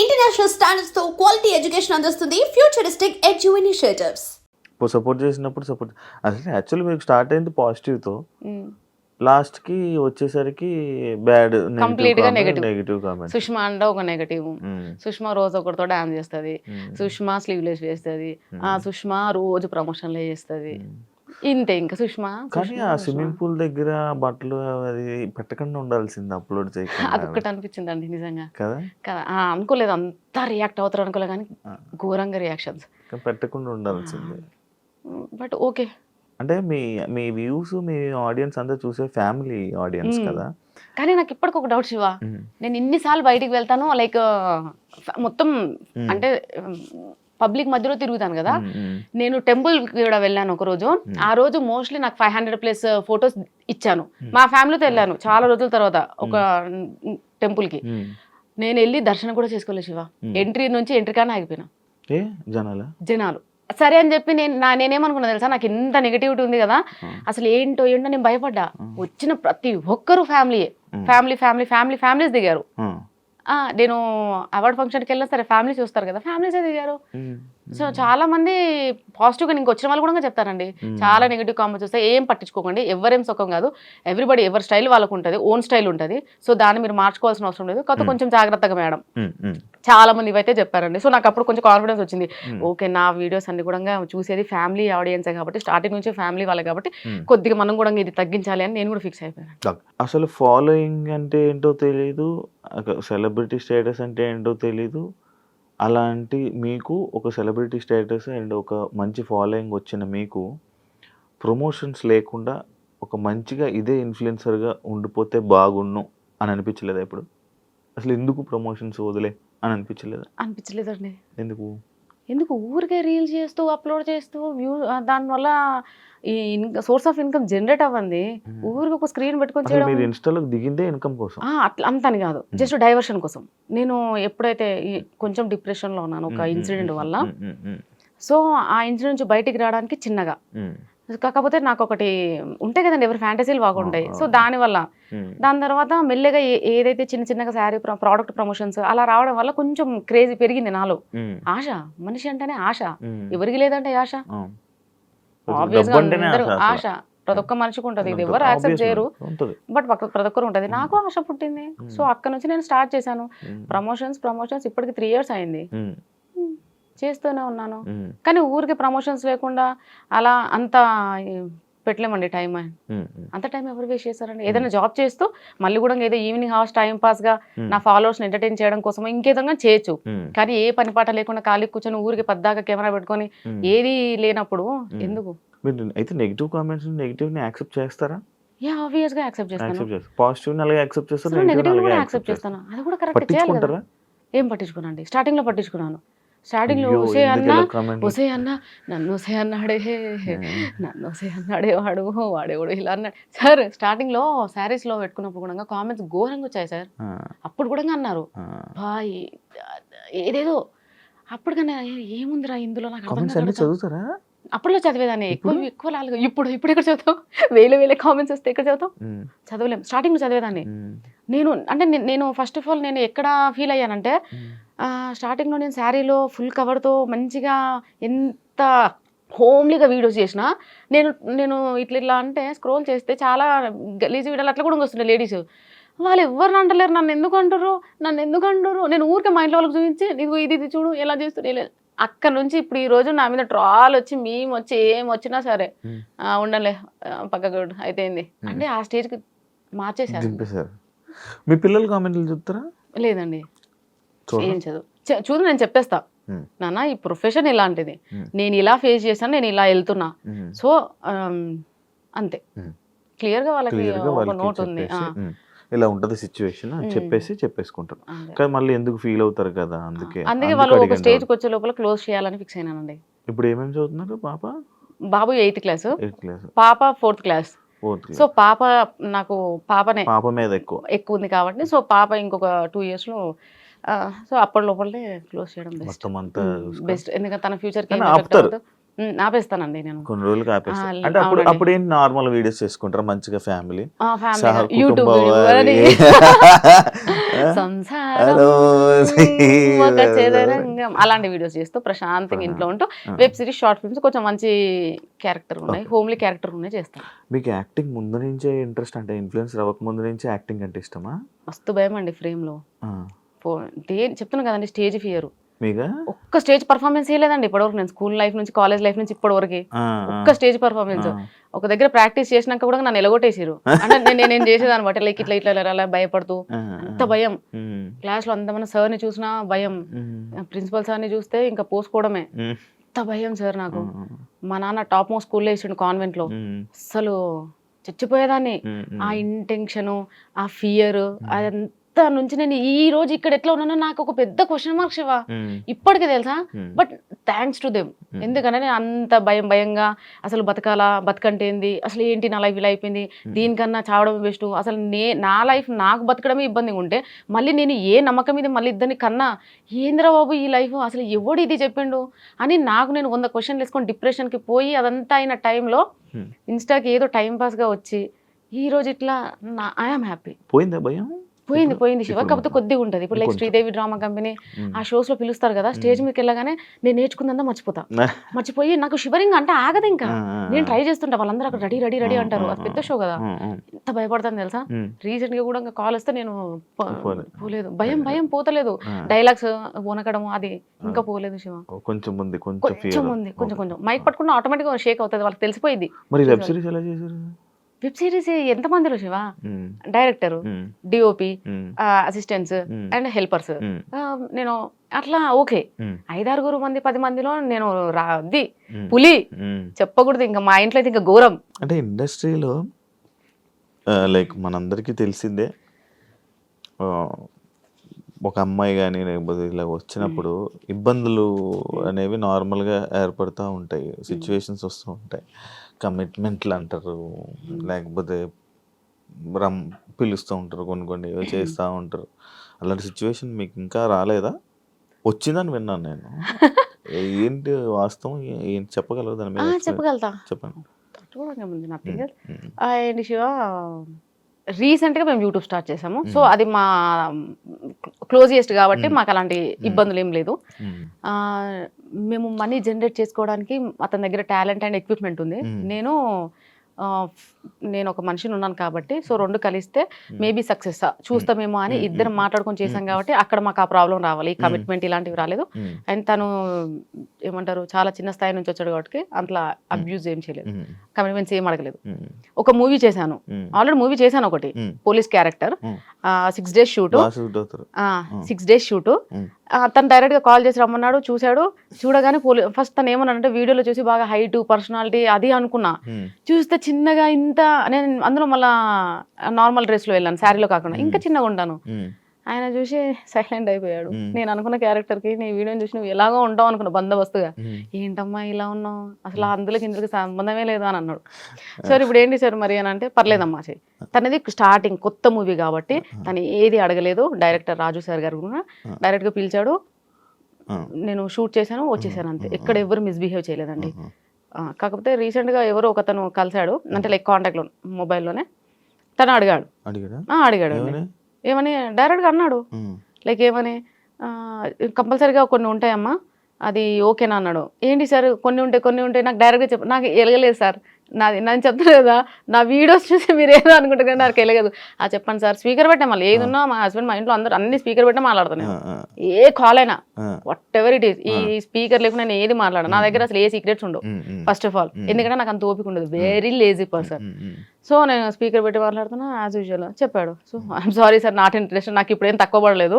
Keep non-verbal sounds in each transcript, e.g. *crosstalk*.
International standards తో quality education అందిస్తుంది futuristic edu initiatives ఇప్పుడు సపోర్ట్ చేసినప్పుడు సపోర్ట్ అసలు యాక్చువల్లీ మీకు స్టార్ట్ అయింది తో లాస్ట్ కి వచ్చేసరికి బ్యాడ్ కంప్లీట్ గా నెగటివ్ కామెంట్ సుష్మా అంటే ఒక నెగటివ్ hmm. సుష్మా రోజు ఒకటితో డాన్స్ చేస్తుంది hmm. సుష్మా స్లీవ్లెస్ వేస్తుంది hmm. ఆ సుష్మా రోజు ప్రమోషన్లే చేస్తుంది ఇంతే ఇంకా సుష్మా కానీ ఆ స్విమ్మింగ్ పూల్ దగ్గర బట్టలు అది పెట్టకుండా ఉండాల్సింది అప్లోడ్ చేయకుండా ఒకటి అనిపించింది అండి నిజంగా కదా కదా అనుకోలేదు అంతా రియాక్ట్ అవుతారు అనుకోలే కానీ ఘోరంగా రియాక్షన్స్ పెట్టకుండా ఉండాల్సింది బట్ ఓకే అంటే మీ మీ వ్యూస్ మీ ఆడియన్స్ అంతా చూసే ఫ్యామిలీ ఆడియన్స్ కదా కానీ నాకు ఇప్పటికి ఒక డౌట్ శివ నేను ఇన్నిసార్లు బయటికి వెళ్తాను లైక్ మొత్తం అంటే పబ్లిక్ మధ్యలో తిరుగుతాను కదా నేను టెంపుల్ కూడా వెళ్ళాను ఒక రోజు ఆ రోజు మోస్ట్లీ నాకు ఫైవ్ హండ్రెడ్ ప్లస్ ఫొటోస్ ఇచ్చాను మా ఫ్యామిలీతో వెళ్ళాను చాలా రోజుల తర్వాత ఒక టెంపుల్ కి నేను వెళ్ళి దర్శనం కూడా చేసుకోలేదు శివ ఎంట్రీ నుంచి ఎంట్రీ కానీ ఆగిపోయినా జనాలు జనాలు సరే అని చెప్పి నేను నా నేనేమనుకున్నా తెలుసా నాకు ఇంత నెగిటివిటీ ఉంది కదా అసలు ఏంటో ఏంటో నేను భయపడ్డా వచ్చిన ప్రతి ఒక్కరు family family family family families దిగారు నేను అవార్డ్ ఫంక్షన్కి వెళ్ళినా సరే ఫ్యామిలీ చూస్తారు కదా ఫ్యామిలీసే దిగారు సో చాలా మంది పాజిటివ్గా గా వచ్చిన వాళ్ళు కూడా చెప్తారండి చాలా నెగిటివ్ కామెంట్స్ వస్తే ఏం పట్టించుకోకండి ఎవరేం సుఖం కాదు ఎవ్రీబడి ఎవరి స్టైల్ వాళ్ళకు ఉంటుంది ఓన్ స్టైల్ ఉంటుంది సో దాన్ని మీరు మార్చుకోవాల్సిన అవసరం లేదు కాకపోతే కొంచెం జాగ్రత్తగా మేడం చాలా మంది ఇవైతే చెప్పారండి సో నాకు అప్పుడు కొంచెం కాన్ఫిడెన్స్ వచ్చింది ఓకే నా వీడియోస్ అన్ని కూడా చూసేది ఫ్యామిలీ ఆడియన్స్ కాబట్టి స్టార్టింగ్ నుంచి ఫ్యామిలీ వాళ్ళు కాబట్టి కొద్దిగా మనం కూడా ఇది తగ్గించాలి అని నేను కూడా ఫిక్స్ అయిపోయాను అసలు ఫాలోయింగ్ అంటే ఏంటో తెలియదు సెలబ్రిటీ స్టేటస్ అంటే ఏంటో తెలీదు అలాంటి మీకు ఒక సెలబ్రిటీ స్టేటస్ అండ్ ఒక మంచి ఫాలోయింగ్ వచ్చిన మీకు ప్రమోషన్స్ లేకుండా ఒక మంచిగా ఇదే ఇన్ఫ్లుయెన్సర్గా ఉండిపోతే బాగుండు అని అనిపించలేదా ఇప్పుడు అసలు ఎందుకు ప్రమోషన్స్ వదిలే అని అనిపించలేదా అనిపించలేదండి ఎందుకు ఎందుకు ఊరికే రీల్ చేస్తూ అప్లోడ్ చేస్తూ వ్యూ దానివల్ల ఈ సోర్స్ ఆఫ్ ఇన్కమ్ జనరేట్ అవ్వండి ఊరికి ఒక స్క్రీన్ పెట్టుకొని చేయడం ఇన్స్టాలో దిగిందే ఇన్కమ్ కోసం అట్లా అంతని కాదు జస్ట్ డైవర్షన్ కోసం నేను ఎప్పుడైతే కొంచెం డిప్రెషన్లో ఉన్నాను ఒక ఇన్సిడెంట్ వల్ల సో ఆ ఇన్సిడెంట్ నుంచి బయటికి రావడానికి చిన్నగా కాకపోతే నాకు ఒకటి ఉంటాయి కదండి ఎవరి ఫ్యాంటసీలు బాగుంటాయి సో దానివల్ల దాని తర్వాత మెల్లగా ఏదైతే చిన్న చిన్నగా శారీ ప్రోడక్ట్ ప్రమోషన్స్ అలా రావడం వల్ల కొంచెం క్రేజ్ పెరిగింది నాలో ఆశ మనిషి అంటేనే ఆశ ఎవరికి లేదంటే ఆశ ఆశ ప్రతి ఒక్క మనిషికి ఉంటుంది ఇది ఎవరు యాక్సెప్ట్ చేయరు బట్ ప్రతి ఒక్కరు ఉంటుంది నాకు ఆశ పుట్టింది సో అక్కడ నుంచి నేను స్టార్ట్ చేశాను ప్రమోషన్స్ ప్రమోషన్స్ ఇప్పటికి త్రీ ఇయర్స్ అయింది చేస్తూనే ఉన్నాను కానీ ఊరికి ప్రమోషన్స్ లేకుండా అలా అంత పెట్టలేమండి టైం అంత టైం ఎవరు వేస్ట్ చేస్తారండి ఏదైనా జాబ్ చేస్తూ మళ్ళీ కూడా ఏదో ఈవినింగ్ అవర్స్ టైం పాస్ గా నా ఫాలోవర్స్ ఎంటర్టైన్ చేయడం కోసం ఇంకేదంగా చేయొచ్చు కానీ ఏ పని పాట లేకుండా ఖాళీ కూర్చొని ఊరికి పెద్దగా కెమెరా పెట్టుకొని ఏది లేనప్పుడు ఎందుకు అయితే నెగిటివ్ కామెంట్స్ నెగిటివ్ ని యాక్సెప్ట్ చేస్తారా యా ఆబ్వియస్ గా యాక్సెప్ట్ చేస్తాను పాజిటివ్ ని అలాగే యాక్సెప్ట్ చేస్తాను కూడా యాక్సెప్ట్ చేస్తాను అది కూడా కరెక్ట్ చేయాలి కదా ఏం పట్టించుకున్నాను స్టార్టింగ్ లో పట్టించుకున్నాను స్టార్టింగ్ లో ఒసే అన్న ఒసే అన్న నన్ను ఒసే అన్నాడే నన్ను ఒసే అన్నాడే వాడు వాడేవాడు ఇలా అన్నాడు సార్ స్టార్టింగ్ లో సారీస్ లో పెట్టుకున్నప్పుడు కూడా కామెంట్స్ ఘోరంగా వచ్చాయి సార్ అప్పుడు కూడా అన్నారు బాయ్ ఏదేదో అప్పుడు కానీ ఏముందిరా ఇందులో నాకు చదువుతారా అప్పట్లో చదివేదాన్ని ఎక్కువ ఎక్కువ లాలుగా ఇప్పుడు ఇప్పుడు ఎక్కడ చదువుతాం *laughs* వేలు వేలే కామెంట్స్ వస్తే ఎక్కడ చదువుతాం చదవలేం స్టార్టింగ్ లో చదివేదాన్ని నేను అంటే నేను ఫస్ట్ ఆఫ్ ఆల్ నేను ఎక్కడ ఫీల్ అయ్యానంటే స్టార్టింగ్లో నేను శారీలో ఫుల్ కవర్తో మంచిగా ఎంత హోమ్లీగా వీడియోస్ చేసిన నేను నేను ఇట్లా ఇట్లా అంటే స్క్రోల్ చేస్తే చాలా గలీజ్ వీడియోలు అట్లా కూడా వస్తున్నాయి లేడీస్ వాళ్ళు ఎవరు అంటలేరు నన్ను ఎందుకు అంటారు నన్ను ఎందుకు అంటారు నేను ఊరికే మా ఇంట్లో వాళ్ళకి చూపించి నీకు ఇది ఇది చూడు ఎలా చేస్తున్నా అక్కడ నుంచి ఇప్పుడు ఈ రోజు నా మీద ట్రాల్ వచ్చి మేము వచ్చి ఏం వచ్చినా సరే ఉండలే పక్కకు అయితే అంటే ఆ స్టేజ్కి మార్చేసారు మీ పిల్లలు కామెంట్లు చెప్తారా లేదండి చూడు నేను చెప్పేస్తా నాన్న ఈ ప్రొఫెషన్ ఇలాంటిది నేను ఇలా ఫేస్ చేశాను నేను ఇలా వెళ్తున్నా సో అంతే క్లియర్ గా వాళ్ళకి నోట్ ఉంది ఇలా ఉంటది సిచ్యువేషన్ చెప్పేసి చెప్పేసుకుంటారు కానీ మళ్ళీ ఎందుకు ఫీల్ అవుతారు కదా అందుకే అందుకే వాళ్ళు ఒక స్టేజ్ వచ్చే లోపల క్లోజ్ చేయాలని ఫిక్స్ అయినానండి ఇప్పుడు ఏమేమి చదువుతున్నారు పాప బాబు ఎయిత్ క్లాస్ పాప ఫోర్త్ క్లాస్ సో పాప నాకు పాపనే పాప మీద ఎక్కువ ఎక్కువ ఉంది కాబట్టి సో పాప ఇంకొక టూ ఇయర్స్ లో సో అప్పటి లోపలనే క్లోజ్ చేయడం బెస్ట్ బెస్ట్ hmm, ఎందుకంటే తన కి ఆపుతారు ఆపేస్తానండి నేను కొన్ని రోజులు ఆపేస్తాను అంటే అప్పుడు అప్పుడు ఏంటి నార్మల్ వీడియోస్ చేసుకుంటారు మంచిగా ఫ్యామిలీ యూట్యూబ్ *laughs* అలాంటి వీడియోస్ చేస్తూ ప్రశాంతంగా ఇంట్లో ఉంటూ వెబ్ సిరీస్ షార్ట్ ఫిల్మ్స్ కొంచెం మంచి క్యారెక్టర్ ఉన్నాయి హోమ్లీ క్యారెక్టర్ ఉన్నాయి చేస్తాను మీకు యాక్టింగ్ ముందు నుంచే ఇంట్రెస్ట్ అంటే ఇన్ఫ్లుయెన్స్ అవ్వక ముందు నుంచే యాక్టింగ్ అంటే ఇష్టమా మస్తు భయం అండి ఫ్రేమ్లో దేని చెప్తున్నాను కదండి స్టేజ్ ఫియర్ ఒక్క స్టేజ్ పర్ఫార్మెన్స్ ఇవ్వలేదండి ఇప్పటివరకు నేను స్కూల్ లైఫ్ నుంచి కాలేజ్ లైఫ్ నుంచి ఇప్పటివరకు ఒక్క స్టేజ్ పర్ఫార్మెన్స్ ఒక దగ్గర ప్రాక్టీస్ చేసినాక కూడా నన్ను ఎలగొట్టేసారు అంటే నేను చేసేదాన్ని బట్ లైక్ ఇట్లా ఇట్లా అలా భయపడుతూ అంత భయం క్లాస్ లో అంతమంది సార్ని చూసినా భయం ప్రిన్సిపల్ సార్ని చూస్తే ఇంకా పోసుకోవడమే అంత భయం సార్ నాకు మా నాన్న టాప్ మోస్ట్ స్కూల్లో వేసిండు కాన్వెంట్ లో అసలు చచ్చిపోయేదాన్ని ఆ ఇంటెన్షన్ ఆ ఫియర్ అదంతా అంత నుంచి నేను ఈ రోజు ఇక్కడ ఎట్లా ఉన్నానో నాకు ఒక పెద్ద క్వశ్చన్ మార్క్ శివ ఇప్పటికి తెలుసా బట్ థ్యాంక్స్ టు దెమ్ ఎందుకంటే నేను అంత భయం భయంగా అసలు బతకాలా బతకంటే ఏంది అసలు ఏంటి నా లైఫ్ ఇలా అయిపోయింది దీనికన్నా చావడం బెస్ట్ అసలు నే నా లైఫ్ నాకు బతకడమే ఇబ్బందిగా ఉంటే మళ్ళీ నేను ఏ నమ్మకం మీద మళ్ళీ ఇద్దరిని కన్నా ఏంద్రా బాబు ఈ లైఫ్ అసలు ఎవడు ఇది చెప్పిండు అని నాకు నేను వంద క్వశ్చన్లు వేసుకొని డిప్రెషన్కి పోయి అదంతా అయిన టైంలో ఇన్స్టాకి ఏదో టైం పాస్గా వచ్చి ఈ రోజు ఇట్లా ఐఎమ్ హ్యాపీ పోయిందా భయం పోయింది పోయింది శివ కాకపోతే కొద్దిగా ఉంటుంది ఇప్పుడు లైక్ శ్రీదేవి డ్రామా కంపెనీ ఆ షోస్ లో పిలుస్తారు కదా స్టేజ్ మీదకి వెళ్ళగానే నేను నేర్చుకుందా మర్చిపోతా మర్చిపోయి నాకు షివరింగ్ అంటే ఆగదు ఇంకా నేను ట్రై చేస్తుంటా వాళ్ళందరూ అక్కడ రెడీ రెడీ రెడీ అంటారు అది పెద్ద షో కదా ఎంత భయపడతాను తెలుసా రీసెంట్ గా కూడా కాల్ వస్తే నేను పోలేదు భయం భయం పోతలేదు డైలాగ్స్ వనకడము అది ఇంకా పోలేదు శివ కొంచెం ఉంది కొంచెం కొంచెం ఉంది కొంచెం కొంచెం మైక్ పట్టుకున్న ఆటోమేటిక్ షేక్ అవుతుంది వాళ్ళకి తెలిసిపోయింది మరి వెబ్ సిరీస్ ఎలా చేశారు వెబ్ సిరీస్ ఎంత మందిలో Shiva director DOP assistants and helpers నేను అట్లా ఓకే ఐదారుగురు మంది పది మందిలో నేను రాది పులి చెప్పకూడదు ఇంకా మా ఇంట్లో అయితే ఇంకా ఘోరం అంటే ఇండస్ట్రీలో లైక్ మనందరికీ తెలిసిందే ఒక అమ్మాయి కానీ లేకపోతే ఇలా వచ్చినప్పుడు ఇబ్బందులు అనేవి నార్మల్గా ఏర్పడుతూ ఉంటాయి సిచ్యువేషన్స్ వస్తూ ఉంటాయి కమిట్మెంట్లు అంటారు లేకపోతే రమ్ పిలుస్తూ ఉంటారు కొన్ని కొన్ని ఏవో చేస్తూ ఉంటారు అలాంటి సిచ్యువేషన్ మీకు ఇంకా రాలేదా వచ్చిందని విన్నాను నేను ఏంటి వాస్తవం ఏం చెప్పగలరు దాని మీద చెప్పగలుగుతా చెప్పండి నా శివ రీసెంట్గా మేము యూట్యూబ్ స్టార్ట్ చేసాము సో అది మా క్లోజియెస్ట్ కాబట్టి మాకు అలాంటి ఇబ్బందులు ఏం లేదు మేము మనీ జనరేట్ చేసుకోవడానికి అతని దగ్గర టాలెంట్ అండ్ ఎక్విప్మెంట్ ఉంది నేను నేను ఒక మనిషిని ఉన్నాను కాబట్టి సో రెండు కలిస్తే మేబీ hmm. Success hmm. చూస్తామేమో అని hmm. ఇద్దరు మాట్లాడుకొని చేశాం కాబట్టి అక్కడ మాకు ఆ ప్రాబ్లం రావాలి కమిట్మెంట్ ఇలాంటివి రాలేదు అండ్ తను ఏమంటారు చాలా చిన్న స్థాయి నుంచి వచ్చాడు కాబట్టి అంతలా అబ్యూజ్ ఏం చేయలేదు కమిట్మెంట్స్ ఏం అడగలేదు ఒక మూవీ చేశాను ఆల్రెడీ మూవీ చేశాను ఒకటి police character six days shoot six days shoot తను డైరెక్ట్ గా కాల్ చేసి రమ్మన్నాడు చూశాడు చూడగానే పోలీ ఫస్ట్ తను ఏమన్నా అంటే వీడియోలో చూసి బాగా హైట్ పర్సనాలిటీ అది అనుకున్నా చూస్తే చిన్నగా ఇంత ఇంత నేను అందులో మళ్ళా నార్మల్ డ్రెస్ లో వెళ్ళాను శారీలో కాకుండా ఇంకా చిన్నగా ఉంటాను ఆయన చూసి సైలెంట్ అయిపోయాడు నేను అనుకున్న క్యారెక్టర్ కి నీ వీడియోని చూసి నువ్వు ఎలాగో ఉంటావు అనుకున్నా బందోబస్తుగా ఏంటమ్మా ఇలా ఉన్నావు అసలు అందులోకి ఇందులోకి సంబంధమే లేదు అని అన్నాడు సార్ ఇప్పుడు ఏంటి సార్ మరి అని అంటే పర్లేదమ్మా చెయ్యి తనది స్టార్టింగ్ కొత్త మూవీ కాబట్టి తను ఏది అడగలేదు డైరెక్టర్ రాజు సార్ గారు కూడా గా పిలిచాడు నేను షూట్ చేశాను వచ్చేసాను అంతే ఎక్కడ ఎవరు మిస్బిహేవ్ చేయలేదండి కాకపోతే రీసెంట్గా ఎవరో ఒకతను కలిశాడు అంటే లైక్ కాంటాక్ట్లో మొబైల్లోనే తను అడిగాడు అడిగాడు ఏమని డైరెక్ట్గా అన్నాడు లైక్ ఏమని కంపల్సరీగా కొన్ని ఉంటాయమ్మా అది ఓకేనా అన్నాడు ఏంటి సార్ కొన్ని ఉంటాయి కొన్ని ఉంటాయి నాకు డైరెక్ట్గా చెప్ప నాకు ఎలగలేదు సార్ నాది నేను చెప్తాను కదా నా వీడియోస్ చూసి మీరు ఏదో అనుకుంటారు కదా నాకు ఎలగదు ఆ చెప్పండి సార్ స్పీకర్ పెట్టాం మళ్ళీ ఏదున్నా మా హస్బెండ్ మా ఇంట్లో అందరూ అన్ని స్పీకర్ పెట్టే మాట్లాడుతున్నాను ఏ కాల్ అయినా వాట్ ఎవర్ ఇట్ ఈస్ ఈ స్పీకర్ లేకుండా నేను ఏది మాట్లాడను నా దగ్గర అసలు ఏ సీక్రెట్స్ ఉండవు ఫస్ట్ ఆఫ్ ఆల్ ఎందుకంటే నాకు అంత ఓపిక ఉండదు వెరీ లేజీ పర్సన్ సో నేను స్పీకర్ పెట్టి మాట్లాడుతున్నా యాజ్ యూజువల్ చెప్పాడు so I'm sorry sir not interest నాకు ఇప్పుడు ఏం తక్కువ పడలేదు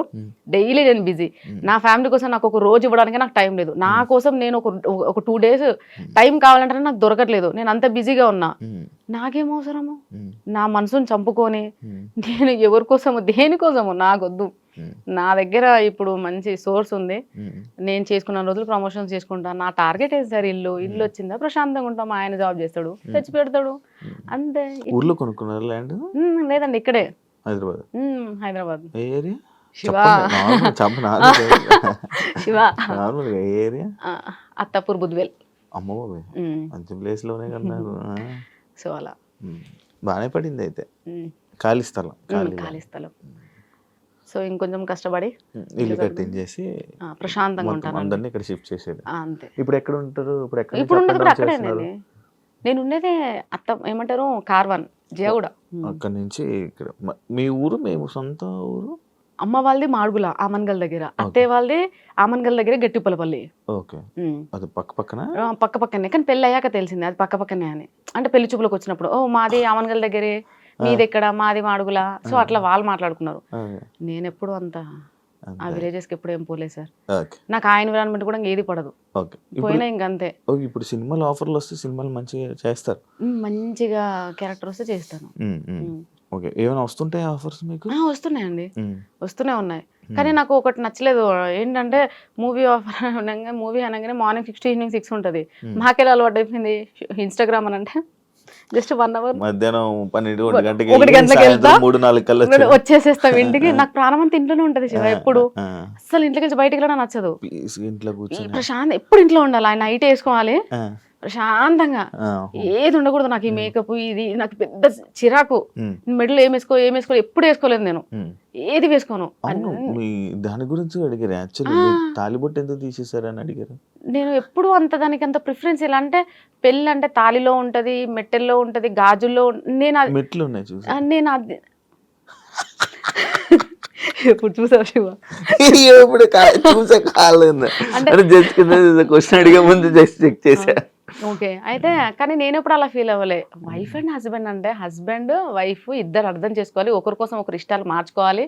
డైలీ hmm. నేను బిజీ hmm. నా ఫ్యామిలీ కోసం నాకు ఒక రోజు ఇవ్వడానికి నాకు టైం లేదు నా hmm. కోసం నేను ఒక ఒక టూ డేస్ టైం కావాలంటే నాకు దొరకట్లేదు నేను అంత బిజీగా ఉన్నా నాకేం అవసరము నా మనసును చంపుకొని నేను కోసము దేనికోసము నాకొద్దు Hmm. నా దగ్గర ఇప్పుడు మంచి సోర్స్ ఉంది hmm. నేను చేసుకున్న రోజులు ప్రమోషన్స్ చేసుకుంటా నా టార్గెట్ ఏది సార్ ఇల్లు hmm. ఇల్లు వచ్చిందా ప్రశాంతంగా ఉంటాం ఆయన జాబ్ చేస్తాడు తెచ్చి పెడతాడు అంతే ఊర్లో కొనుక్కున్నారు ల్యాండ్ లేదండి ఇక్కడే హైదరాబాద్ హైదరాబాద్ ఏరియా అత్తపూర్ బుద్వేల్ మంచి ప్లేస్ లోనే కన్నారు సో అలా బాగానే పడింది అయితే ఖాళీ స్థలం ఖాళీ స్థలం సో ఇంకొంచెం కష్టపడి ఇల్లు కట్టింగ్ చేసి ప్రశాంతంగా ఉంటాను అందరినీ ఇక్కడ షిఫ్ట్ చేసేది అంతే ఇప్పుడు ఎక్కడ ఉంటారు ఇప్పుడు ఎక్కడ ఇప్పుడు నేను ఉండేదే అత్త ఏమంటారు కార్వన్ జేవుడ అక్కడ నుంచి ఇక్కడ మీ ఊరు మేము సొంత ఊరు అమ్మ వాళ్ళది మాడుగుల ఆమన్గల్ దగ్గర అత్తే వాళ్ళది ఆమన్గల్ దగ్గర గట్టిపల్లపల్లి ఓకే అది పక్క పక్కన పక్క పక్కనే కానీ పెళ్ళి అయ్యాక తెలిసింది అది పక్క పక్కనే అని అంటే పెళ్లి చూపులకు వచ్చినప్పుడు ఓ మాది ఆమన్గల్ దగ్గరే మీది ఎక్కడ మాది మాడుగుల సో అట్లా వాళ్ళు మాట్లాడుకున్నారు నేను ఎప్పుడు అంత ఆ విలేజెస్ కి ఎప్పుడు ఏం పోలేదు సార్ నాకు ఆయన విరాన్మెంట్ కూడా ఏది పడదు పోయినా ఇంకంతే ఇప్పుడు సినిమాలు ఆఫర్లు వస్తే సినిమాలు మంచిగా చేస్తారు మంచిగా క్యారెక్టర్ వస్తే చేస్తాను ఓకే ఏమైనా వస్తుంటాయి ఆఫర్స్ మీకు వస్తున్నాయండి వస్తూనే ఉన్నాయి కానీ నాకు ఒకటి నచ్చలేదు ఏంటంటే మూవీ ఆఫర్ అనగానే మూవీ అనగానే morning six to evening six ఉంటుంది మాకెలా అలవాటు అయిపోయింది ఇన్స్టాగ్రామ్ అని అంటే జస్ట్ వన్ అవర్ మధ్యాహ్నం పన్నెండు గంటకి ఒకటి వెళ్తా మూడు నాలుగు కల్లా వచ్చేసేస్తాం ఇంటికి *laughs* నాకు ప్రాణం అంతా ఇంట్లోనే ఉంటది శివ ఎప్పుడు అసలు ఇంట్లోకి బయటకి వెళ్ళడం నచ్చదు ఇంట్లో ప్రశాంత్ ఎప్పుడు ఇంట్లో ఉండాలి ఆయన నైట్ వేసుకోవాలి ప్రశాంతంగా ఏది ఉండకూడదు నాకు ఈ మేకప్ ఇది నాకు పెద్ద చిరాకు మెడల్ ఏం వేసుకో ఏం వేసుకో ఎప్పుడు వేసుకోలేదు నేను ఏది వేసుకోను దాని గురించి అడిగారు యాక్చువల్లీ తాలిబొట్టు ఎంత తీసేసారని అడిగారు నేను ఎప్పుడు అంత దానికి అంత ప్రిఫరెన్స్ ఎలా అంటే పెళ్ళి అంటే తాలిలో ఉంటది మెట్టెల్లో ఉంటది గాజుల్లో నేను మెట్లు ఉన్నాయి చూసి నేను అది ఎప్పుడు చూసావు *laughs* చూసా కాలేదు అంటే జస్ట్ క్వశ్చన్ అడిగే ముందు జస్ట్ చెక్ చేశా ఓకే అయితే కానీ నేను ఎప్పుడు అలా ఫీల్ అవ్వలే వైఫ్ అండ్ హస్బెండ్ అంటే హస్బెండ్ వైఫ్ ఇద్దరు అర్థం చేసుకోవాలి ఒకరి కోసం ఒకరి ఇష్టాలు మార్చుకోవాలి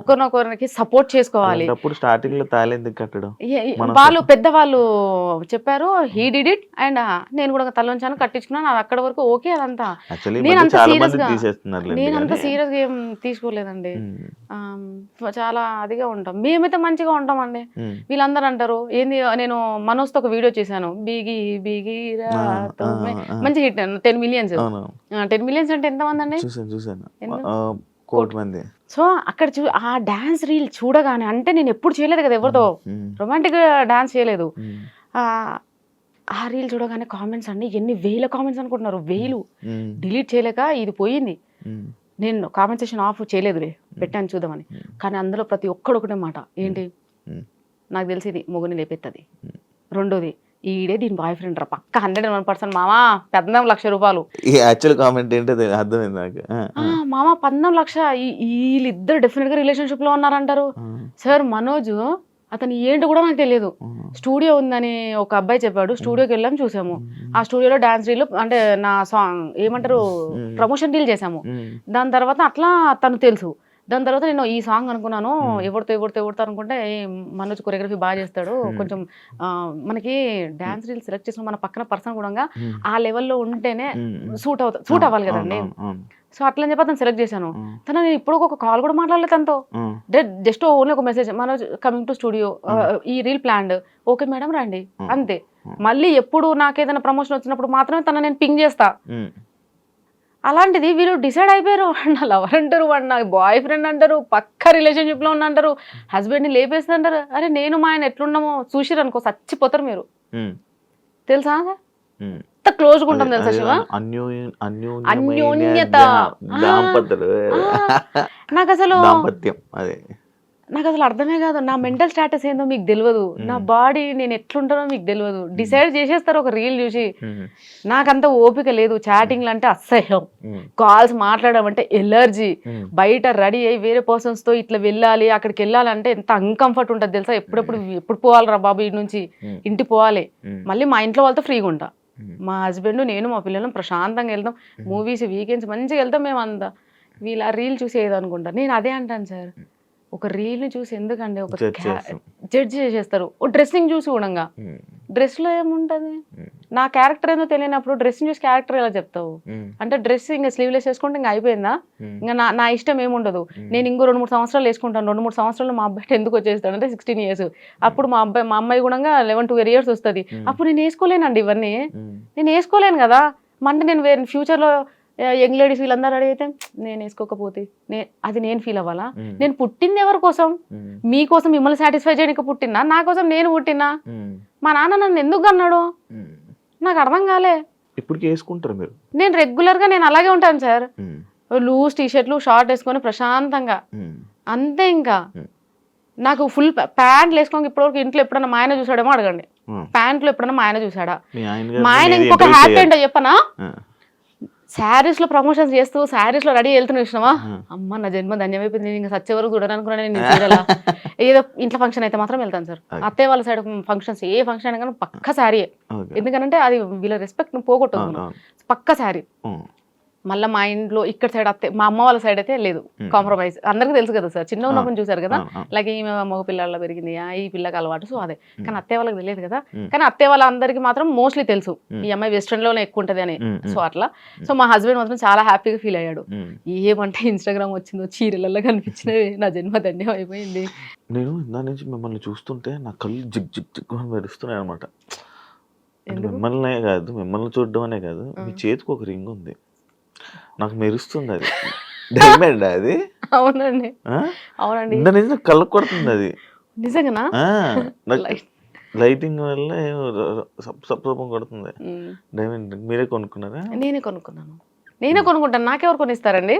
ఒకరినొకరికి సపోర్ట్ చేసుకోవాలి స్టార్టింగ్ లో కట్టడం వాళ్ళు పెద్దవాళ్ళు చెప్పారు హీ డిడ్ ఇట్ అండ్ నేను కూడా తలంచాను కట్టించుకున్నాను అక్కడ వరకు ఓకే అదంతా నేను అంత సీరియస్ గా నేను అంత సీరియస్ గా ఏం తీసుకోలేదండి చాలా అదిగా ఉంటాం మేమైతే మంచిగా ఉంటామండి వీళ్ళందరూ అంటారు ఏంది నేను మనోస్తో ఒక వీడియో చేశాను బీగి బీగి మంచి hit ten millions ten millions అంటే ఎంత మంది అండి చూసాను చూసాను కోటి మంది సో అక్కడ చూ ఆ డాన్స్ రీల్ చూడగానే అంటే నేను ఎప్పుడు చేయలేదు కదా ఎవరితో రొమాంటిక్ డాన్స్ చేయలేదు ఆ రీల్ చూడగానే కామెంట్స్ అండి ఎన్ని వేల కామెంట్స్ అనుకుంటున్నారు వేలు డిలీట్ చేయలేక ఇది పోయింది నేను కామెంట్ సెషన్ ఆఫ్ చేయలేదులే పెట్టాను చూద్దామని కానీ అందులో ప్రతి ఒక్కడు ఒకటే మాట ఏంటి నాకు తెలిసి ఇది మొగుని లేపెత్తది రెండోది ఈడే దీని బాయ్ ఫ్రెండ్ రా పక్క హండ్రెడ్ వన్ పర్సెంట్ మామా పద్నాలుగు లక్ష రూపాయలు యాక్చువల్ కామెంట్ ఏంటో అర్థమైంది నాకు మామ పద్నాలుగు లక్ష వీళ్ళిద్దరు డెఫినెట్ గా రిలేషన్షిప్ లో ఉన్నారంటారు సార్ మనోజ్ అతను ఏంటో కూడా నాకు తెలియదు స్టూడియో ఉందని ఒక అబ్బాయి చెప్పాడు స్టూడియోకి వెళ్ళాము చూసాము ఆ స్టూడియోలో డాన్స్ రీల్ అంటే నా సాంగ్ ఏమంటారు ప్రమోషన్ డీల్ చేసాము దాని తర్వాత అట్లా తను తెలుసు దాని తర్వాత నేను ఈ సాంగ్ అనుకున్నాను ఎవరితో ఎవరితో ఎవరితో అనుకుంటే మనోజ్ కొరియోగ్రఫీ బాగా చేస్తాడు కొంచెం మనకి డాన్స్ రీల్ సెలెక్ట్ చేసిన మన పక్కన పర్సన్ కూడా ఆ లెవెల్లో ఉంటేనే సూట్ అవుతా సూట్ అవ్వాలి కదండి సో అట్లని చెప్పి అతను సెలెక్ట్ చేశాను తను నేను ఇప్పుడు ఒక కాల్ కూడా మాట్లాడలేదు తనతో జస్ట్ ఓన్లీ ఒక message Manoj coming to studio ఈ రీల్ ప్లాన్డ్ ఓకే మేడం రండి అంతే మళ్ళీ ఎప్పుడు నాకేదైనా ప్రమోషన్ వచ్చినప్పుడు మాత్రమే తన నేను పింగ్ చేస్తా అలాంటిది వీళ్ళు డిసైడ్ అయిపోయారు వాడు నా లవర్ అంటారు వాడు నా బాయ్ ఫ్రెండ్ అంటారు పక్క రిలేషన్షిప్లో ఉన్న అంటారు హస్బెండ్ని లేపేస్తుంది అంటారు అరే నేను మా ఆయన ఎట్లున్నామో చూసిరు అనుకో చచ్చిపోతారు మీరు తెలుసా ఎంత క్లోజ్గా ఉంటాం తెలుసా శివ అన్యోన్యత నాకు అసలు నాకు అసలు అర్థమే కాదు నా hmm. మెంటల్ స్టేటస్ ఏందో మీకు తెలియదు hmm. నా బాడీ నేను ఎట్లుంటానో మీకు తెలియదు hmm. డిసైడ్ చేసేస్తారు ఒక రీల్ చూసి నాకంత ఓపిక లేదు చాటింగ్లు అంటే అసహ్యం కాల్స్ మాట్లాడడం అంటే ఎలర్జీ బయట రెడీ అయ్యి వేరే పర్సన్స్తో ఇట్లా వెళ్ళాలి అక్కడికి వెళ్ళాలంటే ఎంత అన్కంఫర్ట్ ఉంటుంది తెలుసా ఎప్పుడెప్పుడు ఎప్పుడు పోవాలరా బాబు ఇటు నుంచి ఇంటికి పోవాలి మళ్ళీ మా ఇంట్లో వాళ్ళతో ఫ్రీగా ఉంటా మా హస్బెండ్ నేను మా పిల్లలు ప్రశాంతంగా వెళ్తాం మూవీస్ వీకెండ్స్ మంచిగా వెళ్తాం మేము అంతా వీళ్ళ రీల్ చూసి అనుకుంటా నేను అదే అంటాను సార్ ఒక రీల్ని చూసి ఎందుకండి ఒక జడ్జ్ చేసేస్తారు ఓ డ్రెస్సింగ్ చూసి hmm. డ్రెస్ లో ఏముంటది hmm. నా క్యారెక్టర్ ఏదో తెలియనప్పుడు డ్రెస్సింగ్ చూసి క్యారెక్టర్ ఎలా చెప్తావు hmm. అంటే డ్రెస్ ఇంకా స్లీవ్లెస్ వేసుకుంటే ఇంకా అయిపోయిందా ఇంకా నా నా ఇష్టం ఏముండదు నేను ఇంకో రెండు మూడు సంవత్సరాలు వేసుకుంటాను రెండు మూడు సంవత్సరాలు మా అబ్బాయి ఎందుకు వచ్చేస్తాడు అంటే సిక్స్టీన్ ఇయర్స్ అప్పుడు మా అబ్బాయి మా అమ్మాయి కూడా లెవెన్ టువెల్ ఇయర్స్ వస్తుంది అప్పుడు నేను వేసుకోలేనండి ఇవన్నీ నేను వేసుకోలేను కదా మంటే నేను వేరే ఫ్యూచర్లో యంగ్ లేడీస్ వీళ్ళందరూ అడిగితే నేను వేసుకోకపోతే నే అది నేను ఫీల్ అవ్వాలా నేను పుట్టింది ఎవరి కోసం మీకోసం మిమ్మల్ని సాటిస్ఫై చేయడానికి పుట్టినా నా కోసం నేను పుట్టినా మా నాన్న నన్ను ఎందుకు అన్నాడు నాకు అర్థం కాలే ఇప్పుడు వేసుకుంటారు మీరు నేను రెగ్యులర్ గా నేను అలాగే ఉంటాను సార్ లూజ్ టీషర్ట్లు షార్ట్ వేసుకొని ప్రశాంతంగా అంతే ఇంకా నాకు ఫుల్ ప్యాంట్లు వేసుకోక ఇప్పటివరకు ఇంట్లో ఎప్పుడన్నా మా ఆయన చూసాడేమో అడగండి ప్యాంట్లు ఎప్పుడన్నా మా ఆయన చూసాడా మా ఆయన ఇంకొక హ్యాపీ ఏంటో చెప్పనా లో ప్రమోషన్స్ చేస్తూ లో రెడీ వెళ్తున్న విషయమా అమ్మ నా జన్మ ధన్యమైపోయింది నేను ఇంకా సచ్చే వరకు చూడాలనుకున్నాను నేను చూడాలా ఏదో ఇంట్లో ఫంక్షన్ అయితే మాత్రం వెళ్తాను సార్ అత్తయ్య వాళ్ళ సైడ్ ఫంక్షన్స్ ఏ ఫంక్షన్ అయినా కానీ పక్క శారీ ఎందుకంటే అది వీళ్ళ రెస్పెక్ట్ పోగొట్టుకున్నాను పక్క శారీ మళ్ళీ మా ఇంట్లో ఇక్కడ సైడ్ అత్తే మా అమ్మ వాళ్ళ సైడ్ అయితే లేదు కాంప్రమైజ్ అందరికీ తెలుసు కదా సార్ చిన్న ఉన్నప్పుడు చూసారు కదా లైక్ ఈమె మగ పిల్లల్లో పెరిగింది ఈ పిల్లకి అలవాటు సో అదే కానీ అత్తే వాళ్ళకి తెలియదు కదా కానీ అత్తే వాళ్ళందరికీ మాత్రం మోస్ట్లీ తెలుసు ఈ అమ్మాయి వెస్ట్రన్ లోనే ఎక్కువ ఉంటుంది అని సో అట్లా సో మా హస్బెండ్ మాత్రం చాలా హ్యాపీగా ఫీల్ అయ్యాడు ఏమంటే ఇన్స్టాగ్రామ్ వచ్చిందో చీరలలో కనిపించినవి నా జన్మ దండ్యం అయిపోయింది నేను ఇందా నుంచి మిమ్మల్ని చూస్తుంటే నా కళ్ళు జిగ్ జిగ్ జిగ్ మెరుస్తున్నాయి అనమాట మిమ్మల్ని కాదు మిమ్మల్ని చూడడం అనే కాదు మీ చేతికి ఒక రింగ్ ఉంది నాకు మెరుస్తుంది అది డైమండ్ అది అవునండి అవునండి నిజం కళ్ళకు కొడుతుంది అది నిజంగానా లైటింగ్ వల్ల సప్రూపం కొడుతుంది డైమండ్ మీరే కొనుక్కున్నారా నేనే కొనుక్కున్నాను నేనే కొనుక్కుంటాను నాకెవరు కొనిస్తారండి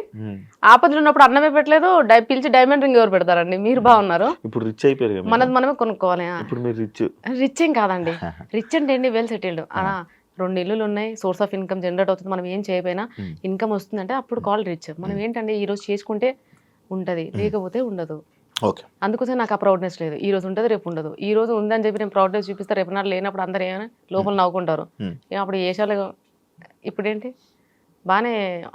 ఆపదలు ఉన్నప్పుడు అన్నమే పెట్టలేదు పిలిచి డైమండ్ రింగ్ ఎవరు పెడతారండి మీరు బాగున్నారు ఇప్పుడు రిచ్ అయిపోయారు మనది మనమే కొనుక్కోవాలి ఇప్పుడు మీరు రిచ్ రిచ్ ఏం కాదండి రిచ్ అంటే అండి వెల్ సెటిల్డ్ రెండు ఇల్లులు ఉన్నాయి సోర్స్ ఆఫ్ ఇన్కమ్ జనరేట్ అవుతుంది మనం ఏం చేయకపోయినా ఇన్కమ్ వస్తుందంటే అప్పుడు కాల్ రిచ్ మనం ఏంటంటే ఈ రోజు చేసుకుంటే ఉంటుంది లేకపోతే ఉండదు ఓకే అందుకోసం నాకు ఆ ప్రౌడ్నెస్ లేదు ఈ రోజు ఉంటుంది రేపు ఉండదు ఈ రోజు ఉందని చెప్పి నేను ప్రౌడ్నెస్ చూపిస్తే రేపు నాడు లేనప్పుడు అందరూ ఏమైనా లోపల నవ్వుకుంటారు అప్పుడు ఏషాలు ఇప్పుడేంటి బాగానే